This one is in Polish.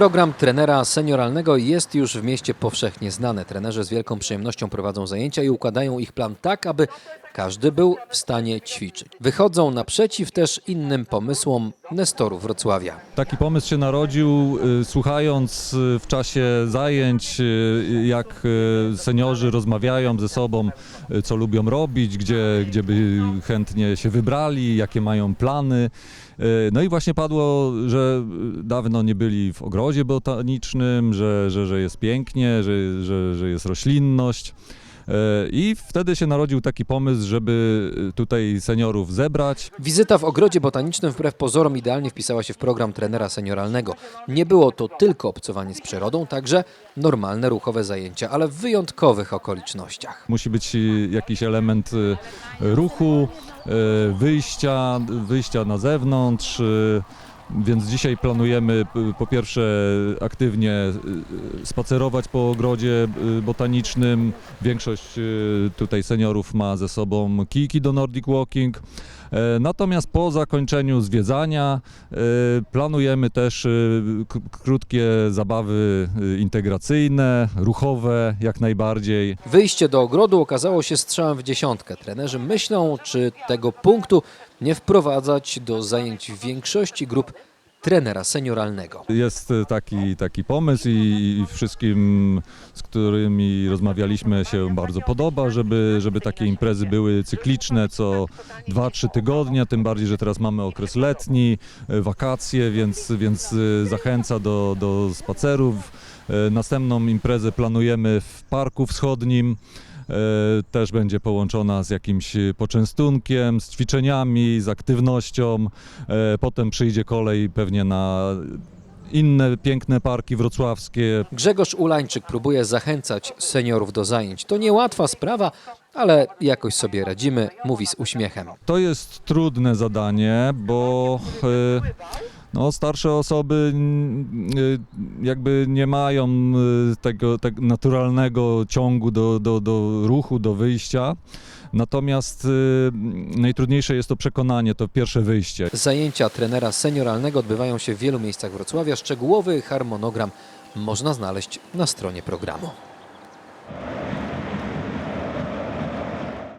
Program trenera senioralnego jest już w mieście powszechnie znany. Trenerzy z wielką przyjemnością prowadzą zajęcia i układają ich plan tak, aby każdy był w stanie ćwiczyć. Wychodzą naprzeciw też innym pomysłom Nestorów Wrocławia. Taki pomysł się narodził, y, słuchając y, w czasie zajęć, y, jak seniorzy rozmawiają ze sobą, co lubią robić, gdzie, gdzie by chętnie się wybrali, jakie mają plany. No i właśnie padło, że dawno nie byli w ogrodzie botanicznym, że, że, że jest pięknie, że, że, że jest roślinność. Y, I wtedy się narodził taki pomysł, żeby y, tutaj seniorów zebrać, Wizyta w ogrodzie botanicznym wbrew pozorom idealnie wpisała się w program trenera senioralnego. Nie było to tylko obcowanie z przyrodą, także normalne ruchowe zajęcia, ale w wyjątkowych okolicznościach. Musi być y, jakiś element ruchu, wyjścia, wyjścia na zewnątrz. Y, Więc dzisiaj planujemy p- po pierwsze aktywnie y, spacerować po ogrodzie y, botanicznym. Większość y, tutaj seniorów ma ze sobą kijki do Nordic Walking. E, Natomiast po zakończeniu zwiedzania e, planujemy też e, krótkie zabawy integracyjne, ruchowe jak najbardziej. Wyjście do ogrodu okazało się strzałem w dziesiątkę. Trenerzy myślą, czy tego punktu nie wprowadzać do zajęć większości grup trenera senioralnego. Jest e, taki, taki pomysł i, i wszystkim, z którymi rozmawialiśmy się bardzo podoba, żeby, żeby takie imprezy były cykliczne co 2-3 tygodnie, tym bardziej, że teraz mamy okres letni, e, wakacje, więc, więc e, zachęca do, do spacerów. Następną imprezę planujemy w Parku Wschodnim. E, Też będzie połączona z jakimś poczęstunkiem, z ćwiczeniami, z aktywnością. E, Potem przyjdzie kolej pewnie na inne piękne parki wrocławskie. Grzegorz Ulańczyk próbuje zachęcać seniorów do zajęć. To niełatwa sprawa, ale jakoś sobie radzimy, mówi z uśmiechem. To jest trudne zadanie, bo e, no, starsze osoby mm, e, jakby nie mają e, tego tak naturalnego ciągu do, do, do ruchu, do wyjścia. Natomiast e, najtrudniejsze jest to przekonanie, to pierwsze wyjście. Zajęcia trenera senioralnego odbywają się w wielu miejscach Wrocławia. Szczegółowy harmonogram można znaleźć na stronie programu.